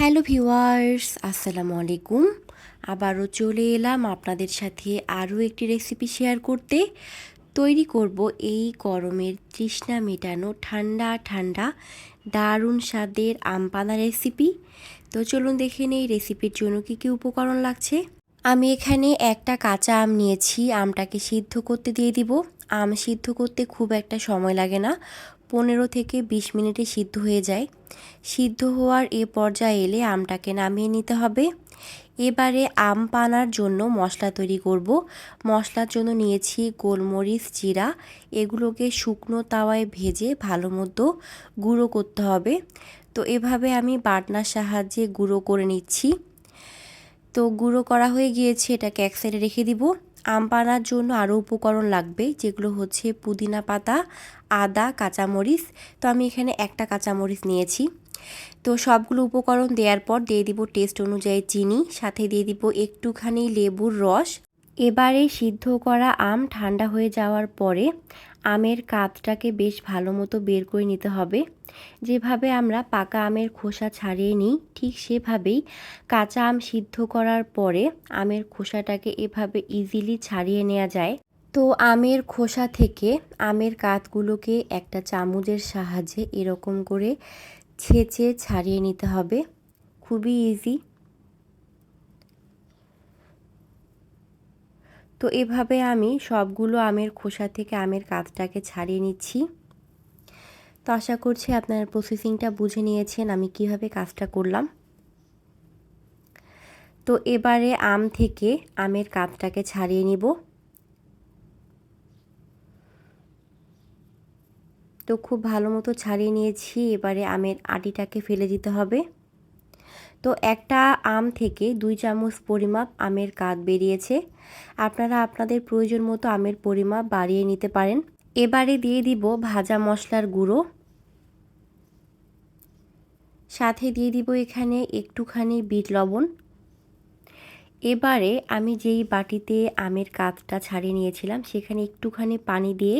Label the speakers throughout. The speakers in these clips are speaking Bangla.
Speaker 1: হ্যালো ভিউয়ার্স, আসসালামু আলাইকুম। আবারও চলে এলাম আপনাদের সাথে আরও একটি রেসিপি শেয়ার করতে। তৈরি করব এই গরমের তৃষ্ণা মেটানো ঠান্ডা ঠান্ডা দারুণ স্বাদের আমপানা রেসিপি তো চলুন দেখে নেই রেসিপির জন্য কী কী উপকরণ লাগছে। আমি এখানে একটা কাঁচা আম নিয়েছি, আমটাকে সিদ্ধ করতে দিয়ে দিব। আম সিদ্ধ করতে খুব একটা সময় লাগে না। পনেরো থেকে বিশ মিনিটে সিদ্ধ হয়ে যায়। সিদ্ধ হওয়ার এ পর্যায়ে এলে আমটাকে নামিয়ে নিতে হবে। এবারে আম পানার জন্য মশলা তৈরি করব। মশলার জন্য নিয়েছি গোলমরিচ, জিরা। এগুলোকে শুকনো তাওয়ায় ভেজে ভালো মতো গুঁড়ো করতে হবে। তো এভাবে আমি বাটনার সাহায্যে গুঁড়ো করে নিচ্ছি। তো গুঁড়ো করা হয়ে গিয়েছে, এটাকে এক সাইডে রেখে দিব। আম পানার জন্য আরও উপকরণ লাগবে, যেগুলো হচ্ছে পুদিনা পাতা, আদা, কাঁচামরিচ। তো আমি এখানে একটা কাঁচামরিচ নিয়েছি। তো সবগুলো উপকরণ দেওয়ার পর দিয়ে দিব টেস্ট অনুযায়ী চিনি, সাথে দিয়ে দিব একটুখানি লেবুর রস। এবারে সিদ্ধ করা আম ঠান্ডা হয়ে যাওয়ার পরে আমের কাতটাকে বেশ ভালো মতো বের করে নিতে হবে। যেভাবে আমরা পাকা আমের খোসা ছাড়িয়ে নিই, ঠিক সেভাবেই কাঁচা আম সিদ্ধ করার পরে আমের খোসাটাকে এভাবে ইজিলি ছাড়িয়ে নেওয়া যায়। তো আমের খোসা থেকে আমের কাতগুলোকে একটা চামচের সাহায্যে এরকম করে ছেঁচে ছাড়িয়ে নিতে হবে। খুবই ইজি তো এভাবে আমি সবগুলো আমের খোসা থেকে আমের কাতটাকে ছাড়িয়ে নিচ্ছি। তো আশা করছি আপনার প্রসেসিংটা বুঝে নিয়েছেন আমি কীভাবে কাজটা করলাম। তো এবারে আম থেকে আমের কাতটাকে ছাড়িয়ে নিব। তো খুব ভালো মতো ছাড়িয়ে নিয়েছি, এবারে আমের আটিটাকে ফেলে দিতে হবে। তো একটা আম থেকে দুই চামচ পরিমাপ আমের কাত বেরিয়েছে। আপনারা আপনাদের প্রয়োজন মতো আমের পরিমাপ বাড়িয়ে নিতে পারেন। এবারে দিয়ে দিব ভাজা মশলার গুঁড়ো। সাথে দিয়ে দিব এখানে একটুখানি বিট লবণ। এবারে আমি যেই বাটিতে আমের কাতটা ছাড়িয়ে নিয়েছিলাম, সেখানে একটুখানি পানি দিয়ে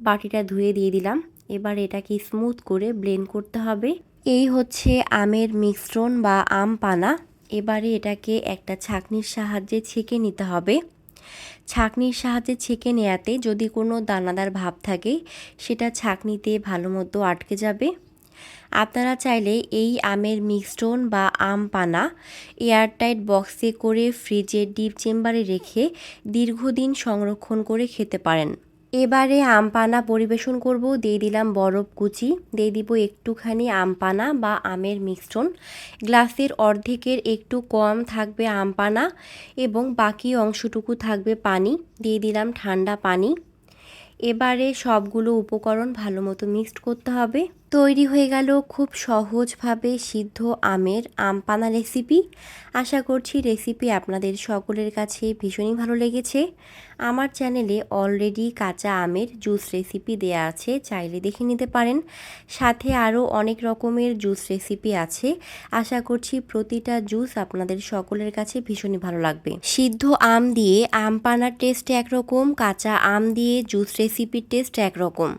Speaker 1: বাটিটা ধুয়ে দিয়ে দিলাম। এবার এটাকে স্মুথ করে ব্লেন্ড করতে হবে। এই হচ্ছে আমের মিশ্রণ বা আম পানা। এবারে এটাকে একটা ছাকনির সাহায্যে ছেঁকে নিতে হবে। ছাকনির সাহায্যে ছেঁকে নেয়াতে যদি কোনো দানাদার ভাব থাকে, সেটা ছাকনিতে ভালো মতো আটকে যাবে। আপনারা চাইলে এই আমের মিশ্রণ বা আম পানা এয়ারটাইট বক্সে করে ফ্রিজে ডিপ চেম্বারে রেখে দীর্ঘদিন সংরক্ষণ করে খেতে পারেন। এবারে আমপানা পরিবেশন করব। দিয়ে দিলাম বরফ কুচি। দিয়ে দিব একটুখানি আমপানা বা আমের মিশ্রণ। গ্লাসের অর্ধেকের একটু কম থাকবে আমপানা এবং বাকি অংশটুকু থাকবে পানি। দিয়ে দিলাম ঠান্ডা পানি। এবারে সবগুলো উপকরণ ভালো মতো মিক্সড করতে হবে। তৈরি হয়ে গেল খুব সহজভাবে সিদ্ধ আমের আম পানা রেসিপি আশা করছি রেসিপি আপনাদের সকলের কাছে ভীষণই ভালো লেগেছে। আমার চ্যানেলে অলরেডি কাঁচা আমের জুস রেসিপি দেয়া আছে, চাইলে দেখে নিতে পারেন। সাথে আরও অনেক রকমের জুস রেসিপি আছে। আশা করছি প্রতিটা জুস আপনাদের সকলের কাছে ভীষণই ভালো লাগবে। সিদ্ধ আম দিয়ে আম পানার টেস্ট একরকম, কাঁচা আম দিয়ে জুস রেসিপির টেস্ট একরকম।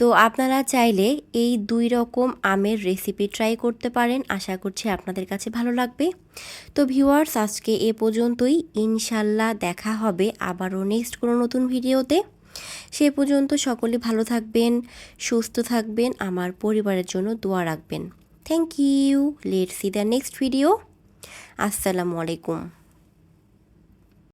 Speaker 1: তো আপনারা চাইলে এই দুই রকম আমের রেসিপি ট্রাই করতে পারেন। আশা করছি আপনাদের কাছে ভালো লাগবে। তো ভিউয়ার্স আজকে এ পর্যন্তই। ইনশাল্লাহ দেখা হবে আবারও নেক্সট কোনো নতুন ভিডিওতে। সে পর্যন্ত সকলে ভালো থাকবেন, সুস্থ থাকবেন, আমার পরিবারের জন্য দোয়া রাখবেন। Thank you let see the next video আসসালামু আলাইকুম